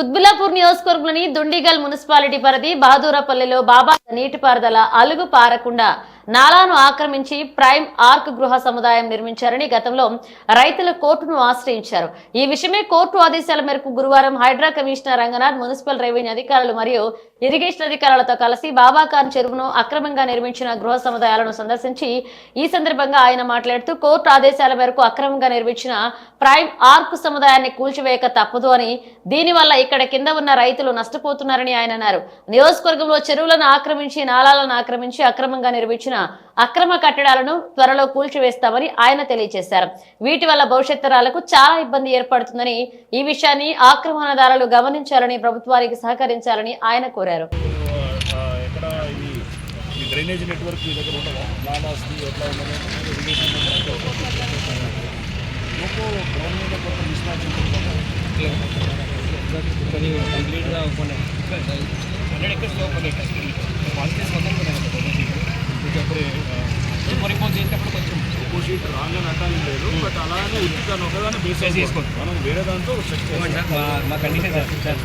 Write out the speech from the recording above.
కుత్బుల్లాపూర్ నియోజకవర్గంలోని దుండిగల్ మున్సిపాలిటీ పరిధి బహదూరపల్లిలో బాబా నీటిపారుదల అలుగు పారకుండా నాలాను ఆక్రమించి ప్రైమ్ ఆర్క్ గృహ సముదాయం నిర్మించారని గతంలో రైతులు కోర్టును ఆశ్రయించారు. ఈ విషయమే కోర్టు ఆదేశాల మేరకు గురువారం Hydraa commissioner Ranganath municipal revenue అధికారులు మరియు ఇరిగేషన్ అధికారులతో కలిసి బాబాకాన్ చెరువును అక్రమంగా నిర్మించిన గృహ సముదాయాలను సందర్శించి ఈ సందర్భంగా ఆయన మాట్లాడుతూ కోర్టు ఆదేశాల మేరకు అక్రమంగా నిర్మించిన ప్రైమ్ ఆర్క్ సముదాయాన్ని కూల్చివేయక తప్పదు అని దీనివల్ల ఇక్కడ కింద ఉన్న రైతులు నష్టపోతున్నారని ఆయన అన్నారు. నియోజకవర్గంలో చెరువులను ఆక్రమించి నాలాలను ఆక్రమించి అక్రమంగా నిర్మించిన అక్రమ కట్టడాలను త్వరలో కూల్చివేస్తామని ఆయన తెలియజేశారు. వీటి వల్ల భవిష్యత్ తరాలకు చాలా ఇబ్బంది ఏర్పడుతుందని ఈ విషయాన్ని ఆక్రమణదారులు గమనించాలని ప్రభుత్వానికి సహకరించాలని ఆయన కోరారు. డ్రైనేజ్ నెట్వర్క్ మీ దగ్గర ఎట్లా ఇరిగేషన్ కొంత మిస్ మ్యాచ్ ఉంటుంది కొన్ని కంప్లీట్గా కొన్ని హండ్రెడ్ ఎకర్స్లో కొన్ని ఎకర్స్ క్వాలిటీస్ మొత్తం కొన్ని అప్పుడే మరి ఫోన్ చేసేటప్పుడు కొంచెం ఒక్కో షీట్ రాంగ్ అని అట్లా ఏం లేదు బట్ అలానే ఉచితాన్ని ఒకదాన్ని బేస్ చేసుకోవచ్చు. మనం వేరే దాంట్లో చెక్ ఇవ్వండి సార్ మా- కండిషన్ సార్